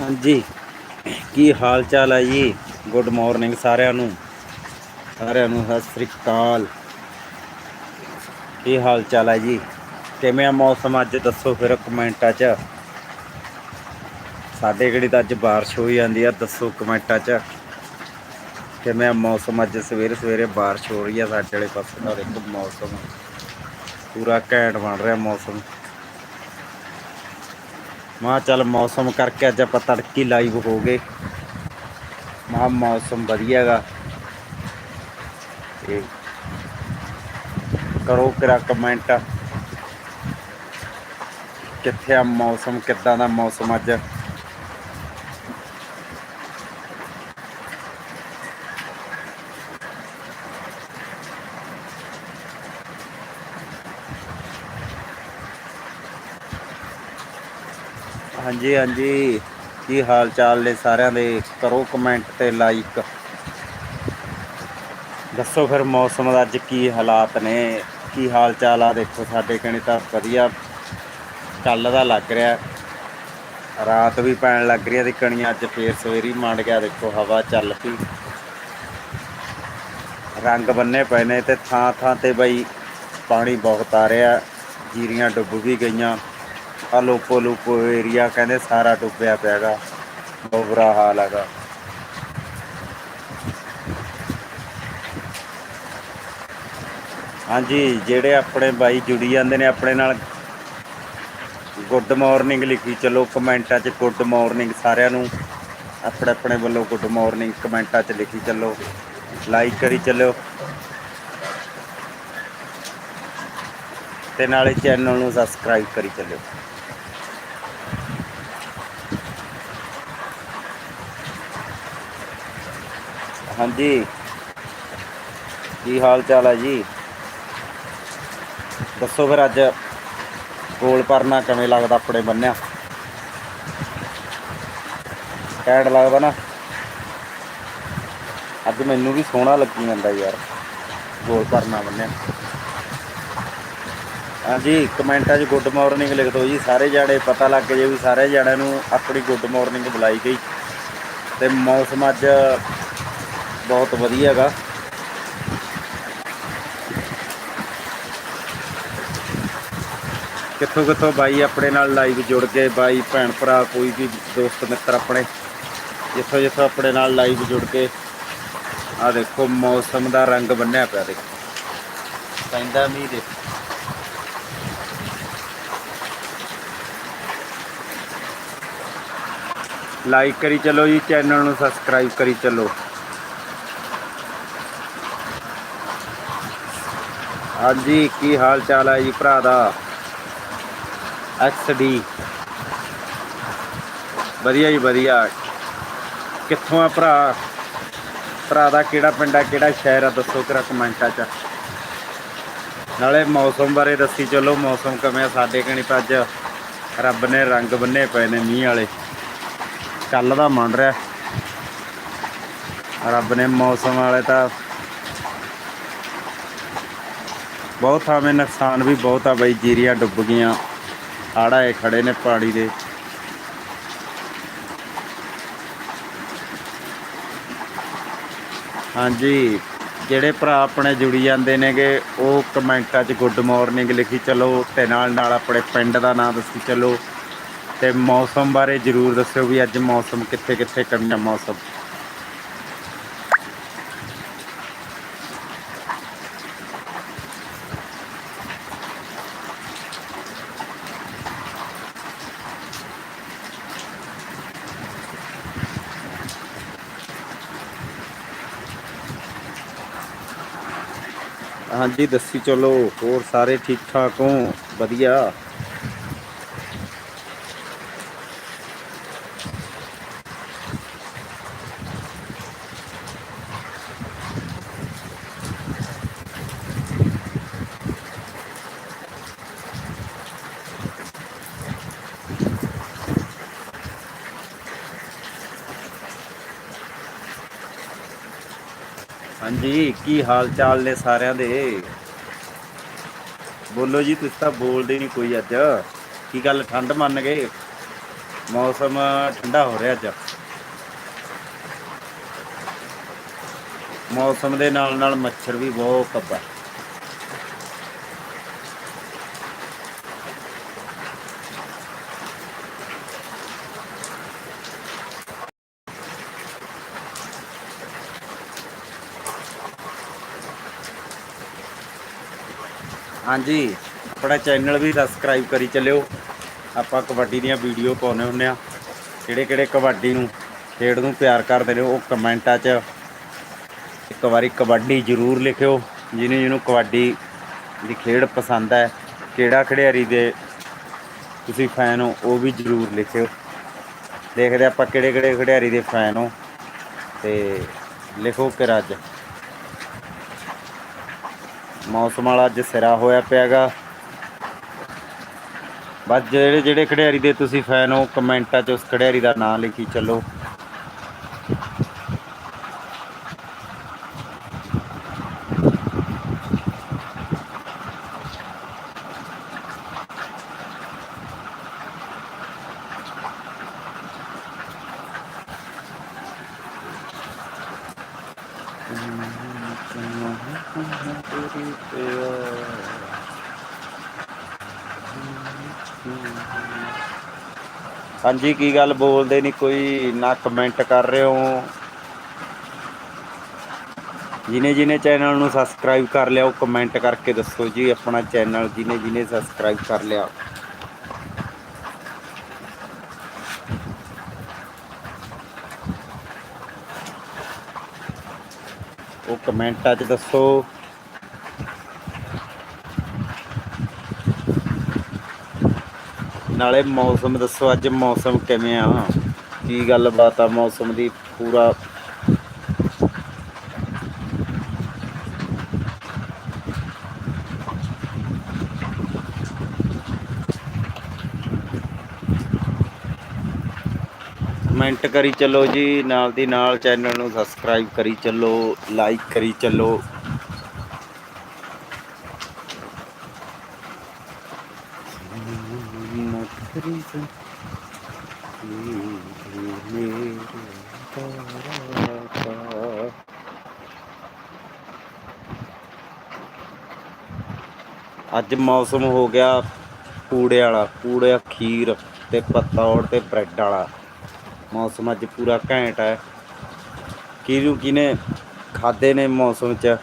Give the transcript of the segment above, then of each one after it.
ਹਾਂਜੀ। ਕੀ ਹਾਲ ਚਾਲ ਹੈ ਜੀ? ਗੁੱਡ ਮਾਰਨਿੰਗ ਸਾਰਿਆਂ ਨੂੰ। ਸਾਰਿਆਂ ਨੂੰ ਸਤਿ ਸ੍ਰੀ ਅਕਾਲ। ਕੀ ਹਾਲ ਚਾਲ ਹੈ ਜੀ? ਕਿਵੇਂ ਆ ਮੌਸਮ ਅੱਜ? ਦੱਸੋ ਫਿਰ ਕਮੈਂਟਾਂ 'ਚ। ਸਾਡੇ ਕਿਹੜੀ ਤਾਂ ਅੱਜ ਬਾਰਿਸ਼ ਹੋਈ ਜਾਂਦੀ ਆ, ਦੱਸੋ ਕਮੈਂਟਾਂ 'ਚ। ਕਿਵੇਂ ਆ ਮੌਸਮ ਅੱਜ? ਸਵੇਰੇ ਸਵੇਰੇ ਬਾਰਿਸ਼ ਹੋ ਰਹੀ ਆ ਸਾਡੇ ਵਾਲੇ ਪਾਸੇ ਦਾ। ਇੱਕ ਮੌਸਮ। ਪੂਰਾ ਘੈਂਟ ਬਣ ਰਿਹਾ ਮੌਸਮ। ਮਾ ਚੱਲ ਮੌਸਮ ਕਰਕੇ ਅੱਜ ਆਪਾਂ ਤੜਕੀ ਲਾਈਵ ਹੋ ਗਏ। ਮਾ ਮੌਸਮ ਵਧੀਆ ਹੈਗਾ ਤੇ ਕਰੋ ਕਿਰਾ ਕਮੈਂਟ ਕਿੱਥੇ ਆ ਮੌਸਮ, ਕਿੱਦਾਂ ਦਾ ਮੌਸਮ ਅੱਜ? ਹਾਂਜੀ ਹਾਂਜੀ। ਕੀ ਹਾਲ ਚਾਲ ਨੇ ਸਾਰਿਆਂ ਦੇ? ਕਰੋ ਕਮੈਂਟ ਤੇ ਲਾਈਕ ਦੱਸੋ ਫਿਰ ਮੌਸਮ ਦਾ ਅੱਜ ਕੀ ਹਾਲਾਤ ਨੇ? ਕੀ ਹਾਲ ਚਾਲ ਆ? ਦੇਖੋ ਸਾਡੇ ਕਣੀ ਤਾਂ ਵਧੀਆ। ਕੱਲ ਦਾ ਲੱਗ ਰਿਹਾ। ਰਾਤ ਵੀ ਪੈਣ ਲੱਗ ਰਹੀ ਆ ਦੀ ਕਣੀਆਂ ਅੱਜ ਫੇਰ ਸਵੇਰੀ ਮੰਡ ਗਿਆ। ਦੇਖੋ ਹਵਾ ਚੱਲ ਪਈ। ਰੰਗ ਬੰਨੇ ਪਏ ਨੇ ਤੇ ਥਾਂ ਥਾਂ ਤੇ ਬਈ ਪਾਣੀ ਬਹੁਤ ਆ ਰਿਹਾ। ਜੀਰੀਆਂ ਡੁੱਬ ਵੀ ਗਈਆਂ। ਆ ਲੋਪੋ ਲੋਪੋ ਏਰੀਆ ਕਹਿੰਦੇ ਸਾਰਾ ਡੁੱਬਿਆ ਪਿਆਗਾ। ਬਹੁਤ ਬੁਰਾ ਹਾਲ ਹੈਗਾ। ਹਾਂਜੀ, ਜਿਹੜੇ ਆਪਣੇ ਬਾਈ ਜੁੜੀ ਜਾਂਦੇ ਨੇ ਆਪਣੇ ਨਾਲ, ਗੁੱਡ ਮਾਰਨਿੰਗ ਲਿਖੀ, ਚਲੋ ਕਮੈਂਟਾਂ 'ਚ ਗੁੱਡ ਮਾਰਨਿੰਗ ਸਾਰਿਆਂ ਨੂੰ, ਆਪਣੇ ਆਪਣੇ ਵੱਲੋਂ ਗੁੱਡ ਮਾਰਨਿੰਗ ਕਮੈਂਟਾਂ 'ਚ ਲਿਖੀ ਚੱਲੋ ਲਾਈਕ ਕਰੀ ਚੱਲਿਓ। ਤੇ ਨਾਲੇ ਚੈਨਲ ਨੂੰ ਸਬਸਕ੍ਰਾਈਬ ਕਰੀ ਚੱਲਿਓ। ਹਾਂਜੀ। ਕੀ ਹਾਲ ਚਾਲ ਹੈ ਜੀ? ਦੱਸੋ ਫਿਰ ਅੱਜ ਗੋਲ ਪਰਨਾ ਕਿਵੇਂ ਲੱਗਦਾ ਆਪਣੇ ਬੰਨਿਆ? ਕੈਡ ਲੱਗਦਾ ਨਾ। ਅੱਜ ਮੈਨੂੰ ਵੀ ਸੋਹਣਾ ਲੱਗੀ ਜਾਂਦਾ ਯਾਰ, ਗੋਲ ਪਰਨਾ ਬੰਨਿਆ। ਹਾਂਜੀ, ਕਮੈਂਟਾਂ 'ਚ ਗੁੱਡ ਮਾਰਨਿੰਗ ਲਿਖ ਦਿਓ ਜੀ। ਸਾਰੇ ਜਾਣੇ ਪਤਾ ਲੱਗ ਜੇ ਵੀ ਸਾਰੇ ਜਾਣਿਆਂ ਨੂੰ ਆਪਣੀ ਗੁੱਡ ਮਾਰਨਿੰਗ ਬੁਲਾਈ ਗਈ। ਤੇ ਮੌਸਮ ਅੱਜ ਬਹੁਤ ਵਧੀਆ ਹੈਗਾ ਕਿੱਥੋਂ ਕਿੱਥੋਂ ਬਾਈ ਆਪਣੇ ਨਾਲ ਲਾਈਵ ਜੁੜ ਕੇ ਬਾਈ, ਭੈਣ ਭਰਾ, ਕੋਈ ਵੀ ਦੋਸਤ, ਮਿੱਤਰ ਆਪਣੇ। ਜਿੱਥੋਂ ਜਿੱਥੋਂ ਆਪਣੇ ਨਾਲ ਲਾਈਵ ਜੁੜ ਕੇ ਆ ਦੇਖੋ, ਮੌਸਮ ਦਾ ਰੰਗ ਬੰਨਿਆ ਪਿਆ ਦੇਖੋ। ਪੈਂਦਾ ਮੀਂਹ ਦੇ ਲਾਈਕ ਕਰੀ ਚੱਲੋ ਜੀ ਚੈਨਲ ਨੂੰ ਸਬਸਕ੍ਰਾਈਬ ਕਰੀ ਚੱਲੋ। ਹਾਂਜੀ, ਕੀ ਹਾਲ ਚਾਲ ਹੈ ਜੀ ਭਰਾ ਦਾ? ਐਕਸਡੀ ਵਧੀਆ ਜੀ ਵਧੀਆ। ਕਿੱਥੋਂ ਆ ਭਰਾ? ਭਰਾ ਦਾ ਕਿਹੜਾ ਪਿੰਡ ਆ, ਕਿਹੜਾ ਸ਼ਹਿਰ ਆ? ਦੱਸੋ ਕਿਰਾ ਕਮੈਂਟਾਂ 'ਚ। ਨਾਲੇ ਮੌਸਮ ਬਾਰੇ ਦੱਸੀ ਚਲੋ, ਮੌਸਮ ਕਿਵੇਂ ਆ ਸਾਡੇ ਕਣੀ ਤਾਂ ਅੱਜ ਰੱਬ ਨੇ ਰੰਗ ਬੰਨੇ ਪਏ ਨੇ ਮੀਂਹ ਵਾਲੇ। ਕੱਲ ਦਾ ਮੰਨ ਰਿਹਾ। ਰੱਬ ਨੇ ਮੌਸਮ ਵਾਲੇ ਤਾਂ ਬਹੁਤ ਥਾਵੇਂ ਨੁਕਸਾਨ ਵੀ ਬਹੁਤ ਆ ਬਈ, ਜੀਰੀਆਂ ਡੁੱਬ ਗਈਆਂ। ਆੜਾਏ ਖੜੇ ਨੇ ਪਾਣੀ ਦੇ। ਹਾਂਜੀ, ਜਿਹੜੇ ਭਰਾ ਆਪਣੇ ਜੁੜੀ ਜਾਂਦੇ ਨੇਗੇ, ਉਹ ਕਮੈਂਟਾਂ 'ਚ ਗੁੱਡ ਮਾਰਨਿੰਗ ਲਿਖੀ, ਚਲੋ ਤੇ ਨਾਲ ਨਾਲ ਆਪਣੇ ਪਿੰਡ ਦਾ ਨਾਮ ਦੱਸੀ, ਚਲੋ। ਤੇ ਮੌਸਮ ਬਾਰੇ ਜਰੂਰ ਦੱਸਿਓ ਵੀ ਅੱਜ ਮੌਸਮ ਕਿੱਥੇ ਕਿੱਥੇ ਕਰਨਾ ਮੌਸਮ। ਹਾਂਜੀ ਦੱਸੀ ਚਲੋ ਹੋਰ ਸਾਰੇ ਠੀਕ ਠਾਕ ਹੋ? ਵਧੀਆ। ਹਾਂਜੀ, ਕੀ ਹਾਲ ਚਾਲ ਨੇ ਸਾਰਿਆਂ ਦੇ? ਬੋਲੋ ਜੀ, ਤੁਸੀਂ ਤਾਂ ਬੋਲਦੇ ਨਹੀਂ ਕੋਈ ਅੱਜ। ਕੀ ਗੱਲ, ਠੰਡ ਮੰਨ ਗਏ? ਮੌਸਮ ਠੰਡਾ ਹੋ ਰਿਹਾ ਅੱਜ। ਮੌਸਮ ਦੇ ਨਾਲ ਨਾਲ ਮੱਛਰ ਵੀ ਬਹੁਤ ਕੱਬਾ ਹਾਂਜੀ, ਆਪਣਾ ਚੈਨਲ ਵੀ ਸਬਸਕ੍ਰਾਈਬ ਕਰੀ ਚੱਲਿਓ। ਆਪਾਂ ਕਬੱਡੀ ਦੀਆਂ ਵੀਡੀਓ ਪਾਉਂਦੇ ਹੁੰਦੇ ਆ ਕਿਹੜੇ ਕਿਹੜੇ ਕਬੱਡੀ ਨੂੰ, ਖੇਡ ਨੂੰ ਪਿਆਰ ਕਰਦੇ ਨੇ, ਉਹ ਕਮੈਂਟਾਂ 'ਚ ਇੱਕ ਵਾਰੀ ਕਬੱਡੀ ਜ਼ਰੂਰ ਲਿਖਿਓ। ਜਿਹਨੂੰ ਜਿਹਨੂੰ ਕਬੱਡੀ ਦੀ ਖੇਡ ਪਸੰਦ ਹੈ, ਕਿਹੜਾ ਖਿਡਾਰੀ ਦੇ ਤੁਸੀਂ ਫੈਨ ਹੋ, ਉਹ ਵੀ ਜ਼ਰੂਰ ਲਿਖਿਓ। ਦੇਖਦੇ ਆਪਾਂ ਕਿਹੜੇ ਕਿਹੜੇ ਖਿਡਾਰੀ ਦੇ ਫੈਨ ਹੋ ਤੇ ਲਿਖੋ ਕਿ ਅੱਜ ਮੌਸਮ ਵਾਲਾ ਅੱਜ ਸਿਰਾ ਹੋਇਆ ਪਿਆਗਾ। ਬਸ ਜਿਹੜੇ ਜਿਹੜੇ ਖਿਡਾਰੀ ਦੇ ਤੁਸੀਂ ਫੈਨ ਹੋ, ਕਮੈਂਟਾਂ 'ਚ ਉਸ ਖਿਡਾਰੀ ਦਾ ਨਾਮ ਲਿਖੀ ਚੱਲੋ। ਹਾਂਜੀ, ਕੀ ਗੱਲ ਬੋਲਦੇ ਨਹੀਂ? ਕੋਈ ਨਾ ਕਮੈਂਟ ਕਰ ਰਹੇ ਹੋ? ਜਿਨੇ ਜਿਨੇ ਚੈਨਲ ਨੂੰ ਸਬਸਕ੍ਰਾਈਬ ਕਰ ਲਿਆ, ਉਹ ਕਮੈਂਟ ਕਰਕੇ ਦੱਸੋ ਜੀ, ਆਪਣਾ ਚੈਨਲ ਜਿਨੇ ਜਿਨੇ ਸਬਸਕ੍ਰਾਈਬ ਕਰ ਲਿਆ। ਉਹ ਕਮੈਂਟਾਂ 'ਚ ਦੱਸੋ। ਨਾਲੇ ਮੌਸਮ ਦੱਸੋ, ਅੱਜ ਮੌਸਮ ਕਿਵੇਂ ਆ? ਕੀ ਗੱਲਬਾਤ ਆ ਮੌਸਮ ਦੀ? ਪੂਰਾ ਕਮੈਂਟ ਕਰੀ ਚੱਲੋ ਜੀ, ਨਾਲ ਦੀ ਨਾਲ ਚੈਨਲ ਨੂੰ ਸਬਸਕ੍ਰਾਈਬ ਕਰੀ ਚੱਲੋ ਲਾਈਕ ਕਰੀ ਚੱਲੋ। ਅੱਜ ਮੌਸਮ ਹੋ ਗਿਆ ਪੂੜੇ ਵਾਲਾ ਪੂੜੇ ਖੀਰ ਤੇ ਪਤੌੜ ਤੇ ਬ੍ਰੈਡ ਵਾਲਾ। ਮੌਸਮ ਅੱਜ ਪੂਰਾ ਘੈਂਟ ਹੈ। ਕਿਹਨੂੰ ਕਿਨੇ ਖਾਦੇ ਨੇ ਮੌਸਮ ਚ?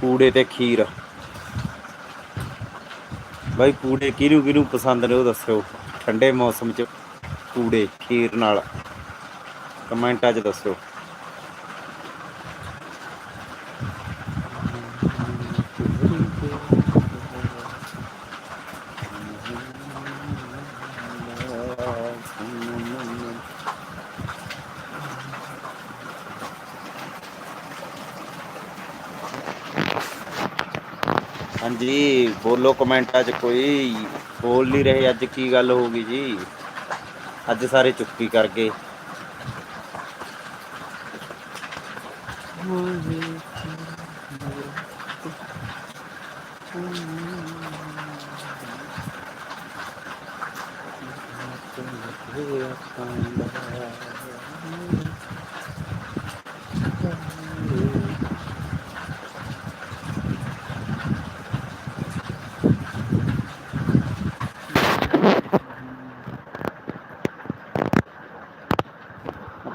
ਪੂੜੇ ਤੇ ਖੀਰ। ਬਾਈ ਪੂੜੇ ਕਿਹਨੂੰ ਕਿਹਨੂੰ ਪਸੰਦ ਨੇ ਉਹ ਦੱਸਿਓ। ਠੰਡੇ ਮੌਸਮ ਚ ਪੂੜੇ, ਖੀਰ ਨਾਲ। ਕਮੈਂਟਾਂ 'ਚ ਦੱਸਿਓ। ਹਾਂਜੀ, ਬੋਲੋ ਕਮੈਂਟਾਂ 'ਚ ਕੋਈ। ਬੋਲ ਨਹੀਂ ਰਹੇ, ਅੱਜ ਕੀ ਗੱਲ ਹੋ ਗਈ ਜੀ? ਅੱਜ ਸਾਰੇ ਚੁੱਪੀ ਕਰ ਗਏ।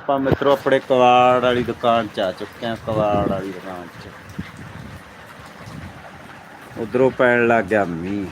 ਆਪਾਂ ਮਿੱਤਰੋ ਆਪਣੇ ਕਵਾੜ ਵਾਲੀ ਦੁਕਾਨ 'ਚ ਆ ਚੁੱਕੇ ਆ ਕਵਾੜ ਵਾਲੀ ਦੁਕਾਨ 'ਚ। ਉਧਰੋਂ ਪੈਣ ਲੱਗ ਗਿਆ ਮੀਂਹ।